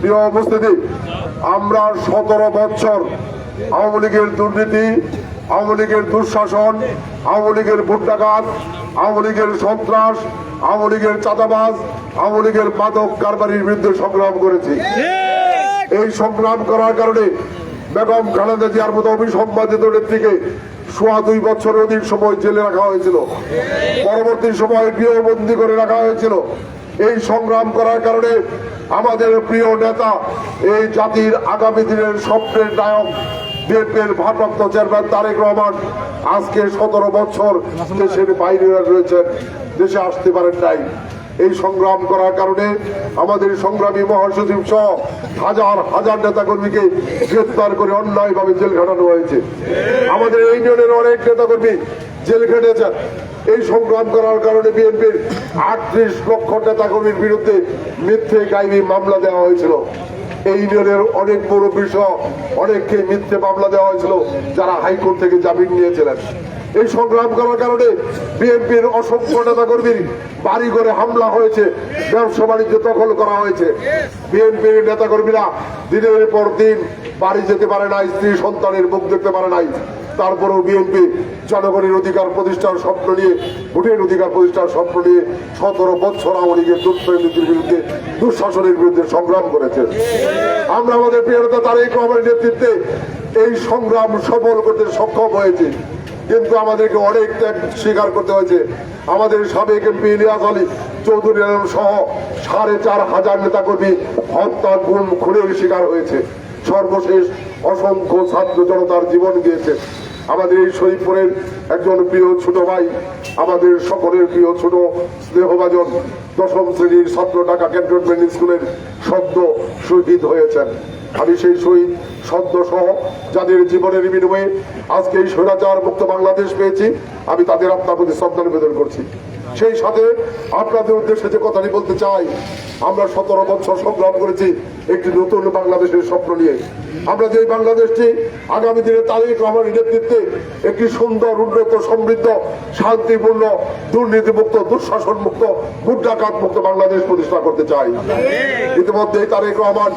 প্রিয় উপস্থিতি, আমরা সতেরো বছর আওয়ামী লীগের দুর্নীতি, আওয়ামী লীগের দুঃশাসন, আওয়ামী লীগের ভোট ডাকাত আওয়ামী লীগের সন্ত্রাস, আওয়ামী লীগের চাঁদাবাজ, আওয়ামী লীগের মাদক কারবারির বিরুদ্ধে সংগ্রাম করেছি। এই সংগ্রাম করার কারণে বেগম খালেদা জিয়ার মতো অভিসম্বাদিত নেত্রীকে সোয়া দুই বছর অধিক সময় জেলে রাখা হয়েছিল। পরবর্তী সময়ে গৃহবন্দী করে রাখা হয়েছিল। এই সংগ্রাম করার কারণে আমাদের প্রিয় নেতা, এই জাতির আগামী দিনের স্বপ্নের নায়ক, বিএনপির ভারপ্রাপ্ত চেয়ারম্যান তারেক রহমান আজকে সতেরো বছর দেশের বাইরে রয়েছেন, দেশে আসতে পারেন নাই। এই সংগ্রাম করার কারণে আমাদের সংগ্রামী মহাসচিব সহ হাজার হাজার নেতা কর্মীকে গ্রেপ্তার করে অন্যায়ভাবে জেল খাটানো হয়েছে। আমাদের ইউনিয়নের অনেক নেতা কর্মী জেল খেটেছেন। এই সংগ্রাম করার কারণে বিএনপির আটত্রিশ লক্ষ নেতা কর্মীর বিরুদ্ধে মিথ্যে গাইবি মামলা দেওয়া হয়েছিল। এই ইউনিয়নের অনেক মুরব্বী সহ অনেককে মিথ্যে মামলা দেওয়া হয়েছিল, যারা হাইকোর্ট থেকে জামিন নিয়েছিলেন। এই সংগ্রাম করার কারণে বিএনপির অসংখ্য নেতা কর্মীর বাড়ি করে হামলা হয়েছে, ব্যবসা বাণিজ্য দখল করা হয়েছে। বিএনপির নেতা কর্মীরা দিনের পর দিন বাড়ি যেতে পারে নাই, স্ত্রী সন্তানের মুখ দেখতে পারে নাই। তারপরেও বিএনপি জনগণের অধিকার প্রতিষ্ঠার স্বপ্ন নিয়ে, ভোটের অধিকার প্রতিষ্ঠার স্বপ্ন নিয়ে সতেরো বছর আওয়ামী লীগের দুর্নীতির বিরুদ্ধে, দুঃশাসনের বিরুদ্ধে সংগ্রাম করেছে আমরা আমাদের প্রিয় নেতা তারেক রহমানের নেতৃত্বে এই সংগ্রাম সফল করতে সক্ষম হয়েছে। কিন্তু আমাদেরকে অনেক ত্যাগ স্বীকার করতে হয়েছে। আমাদের সাবেক এমপি ইলিয়াস আলী চৌধুরী আলম সহ সাড়ে চার হাজার নেতাকর্মী হত্যা গুম, খুনের শিকার হয়েছে। সর্বশেষ অসংখ্য ছাত্র জনতার জীবন গিয়েছে। আমাদের এই শরীফপুরের একজন প্রিয় ছোট ভাই, আমাদের সকলের প্রিয় ছোট স্নেহভাজন দশম শ্রেণির ছাত্র ঢাকা ক্যান্টনমেন্ট স্কুলের সদ্য শহীদ হয়েছেন। আমি সেই শহীদ, সদ্য সহ যাদের জীবনের বিনিময়ে আজকে এই স্বৈরাচার মুক্ত বাংলাদেশ পেয়েছি, আমি তাদের আপনার প্রতি শ্রদ্ধা নিবেদন করছি। সেই সাথে আপনাদের উদ্দেশ্যে যে কথাটি বলতে চাই আমরা সতেরো বছর সংগ্রাম করেছি একটি নতুন বাংলাদেশের স্বপ্ন নিয়ে। আমরা যে বাংলাদেশটি আগামী দিনে তারেক রহমানের নেতৃত্বে একটি সুন্দর, উন্নত, সমৃদ্ধ, শান্তিপূর্ণ, দুর্নীতিমুক্ত দুঃশাসন মুক্ত গুড্ডাকাত মুক্ত বাংলাদেশ প্রতিষ্ঠা করতে চাই। ইতিমধ্যেই তারেক রহমান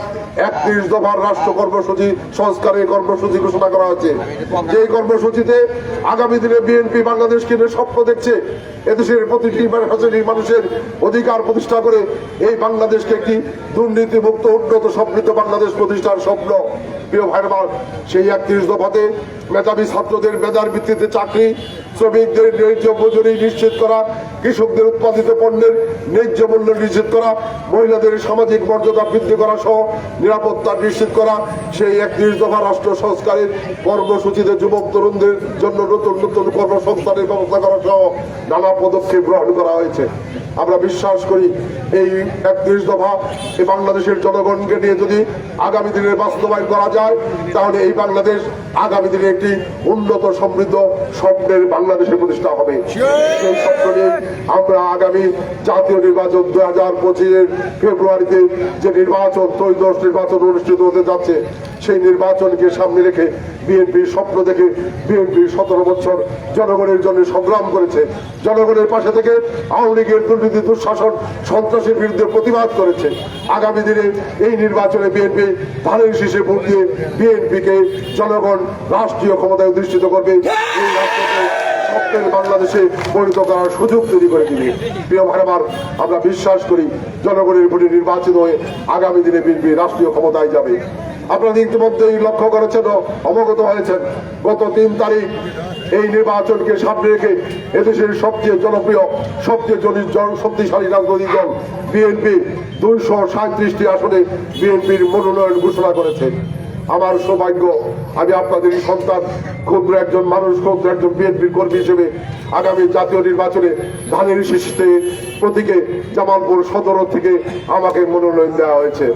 একত্রিশ দফার রাষ্ট্র কর্মসূচি, সংস্কারের কর্মসূচি ঘোষণা করা হয়েছে। যে কর্মসূচিতে আগামী দিনে বিএনপি বাংলাদেশকে নিয়ে স্বপ্ন দেখছে, এদেশের প্রতিটি মানুষের অধিকার প্রতিষ্ঠা করে এই বাংলাদেশকে একটি দুর্নীতিমুক্ত, উন্নত, সমৃদ্ধ বাংলাদেশ প্রতিষ্ঠার স্বপ্ন। প্রিয় ভাইবার সেই একত্রিশ দফাতে মেধাবী ছাত্রদের মেধার ভিত্তিতে চাকরি, শ্রমিকদের ন্যায্য মজুরি নিশ্চিত করা, কৃষকদের উৎপাদিত পণ্যের ন্যায্য মূল্য নিশ্চিত করা, মহিলাদের সামাজিক মর্যাদা বৃদ্ধি করা সহ নিরাপত্তা নিশ্চিত করা, সেই একত্রিশ দফা রাষ্ট্র সংস্কারের কর্মসূচিতে যুবক তরুণদের জন্য নতুন নতুন কর্মসংস্থানের ব্যবস্থা করা সহ নানা পদক্ষেপ গ্রহণ করা হয়েছে। আমরা বিশ্বাস করি এই একত্রিশ দফা এই বাংলাদেশের জনগণকে নিয়ে যদি আগামী দিনের বাস্তবায়ন করা যায়, তাহলে এই বাংলাদেশ আগামী দিনে একটি উন্নত সমৃদ্ধ স্বপ্নের বাংলাদেশের প্রতিষ্ঠা হবে। সেই স্বপ্ন নিয়ে আমরা আগামী জাতীয় নির্বাচন দু হাজার পঁচিশের ফেব্রুয়ারিতে যে নির্বাচন, ত্রয়োদশ নির্বাচন অনুষ্ঠিত হতে যাচ্ছে, সেই নির্বাচনকে সামনে রেখে বিএনপির স্বপ্ন দেখে বিএনপি সতেরো বছর জনগণের জন্য সংগ্রাম করেছে। জনগণের পাশে থেকে আওয়ামী লীগের দুর্নীতি, দুঃশাসন সন্ত্রাসের বিরুদ্ধে প্রতিবাদ করেছে। আগামী দিনে এই নির্বাচনে বিএনপি ধানের শীষে ভোট দিয়ে বিএনপিকে জনগণ রাষ্ট্রীয় ক্ষমতায় অধিষ্ঠিত করবে। বাংলাদেশে পরিণত করার সুযোগ তৈরি করে দিবে। প্রিয় ভাইবার আমরা বিশ্বাস করি, জনগণের ভোটে নির্বাচিত হয়ে আগামী দিনে বিএনপি রাষ্ট্রীয় ক্ষমতায় যাবে। আপনারা ইতিমধ্যেই লক্ষ্য করেছেন অবগত হয়েছেন, গত তিন তারিখ এই নির্বাচনকে সামনে রেখে এদেশের সবচেয়ে জনপ্রিয়, সবচেয়ে জনি- শক্তিশালী রাজনৈতিক দল বিএনপি দুইশো সাঁত্রিশটি আসনে বিএনপির মনোনয়ন ঘোষণা করেছে। আমার সৌভাগ্য, আমি আপনাদের সন্তান, ক্ষুদ্র একজন মানুষ, ক্ষুদ্র একজন বিএনপির কর্মী হিসেবে আগামী জাতীয় নির্বাচনে ধানের শীষে প্রতীকে জামালপুর সদর থেকে আমাকে মনোনয়ন দেওয়া হয়েছে।